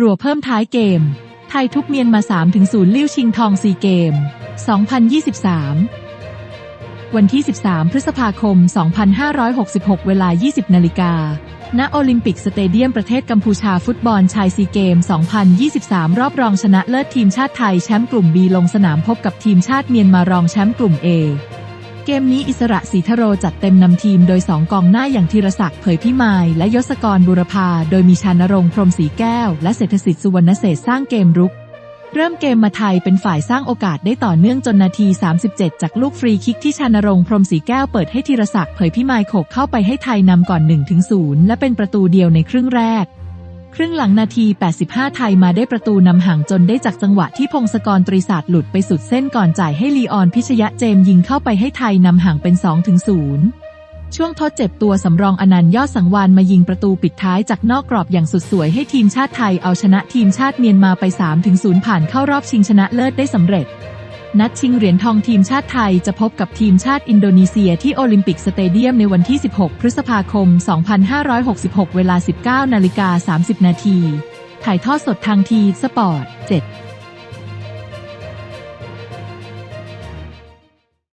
รัวเพิ่มท้ายเกม ไทยทุบเมียนมา 3-0 ลิ่วชิงทองซีเกม 2023 วันที่ 13 พฤษภาคม 2566 เวลา 20 นาฬิกา ณ โอลิมปิกสเตเดียมประเทศกัมพูชาฟุตบอลชายซีเกม 2023 รอบรองชนะเลิศทีมชาติไทยแชมป์กลุ่ม B ลงสนามพบกับทีมชาติเมียนมารองแชมป์กลุ่ม A เกมนี้อิสระศรีทโรจัดเต็มนำทีมโดย 2 กองหน้าอย่างธีรศักดิ์เผยพิมายและยศกรบุรพา โดยมีชานรงค์พรมศรีแก้ว และเศรษฐสิทธิ์สุวรรณเศษสร้างเกมรุก เริ่มเกมมาไทยเป็นฝ่ายสร้างโอกาสได้ต่อเนื่องจนนาที 37 จากลูกฟรีคิกที่ชานรงค์พรมศรีแก้วเปิดให้ธีรศักดิ์เผยพิมายโขกเข้าไปให้ไทยนำก่อน 1-0 และเป็นประตูเดียวในครึ่งแรก ครึ่งหลังนาที 85 ไทยมาได้ประตูนำห่างจนได้จากจังหวะที่พงศกรตรีศาสตร์หลุดไปสุดเส้นก่อนจ่ายให้ลีออนพิชยะเจมยิงเข้าไปให้ไทยนำห่างเป็น 2-0ช่วงทดเจ็บตัวสำรองอนันต์ยอดสังวานมายิงประตูปิดท้ายจากนอกกรอบอย่างสุดสวยให้ทีมชาติไทยเอาชนะทีมชาติเมียนมาไป 3-0 ผ่านเข้ารอบชิงชนะเลิศได้สำเร็จ นัดชิงเหรียญทองทีมชาติไทยจะพบกับทีมชาติอินโดนีเซียที่โอลิมปิกสเตเดียมในวันที่ 16 พฤษภาคม 2566 เวลา 19 นาฬิกา 30 นาที ถ่ายทอดสดทางทีสปอร์ต 7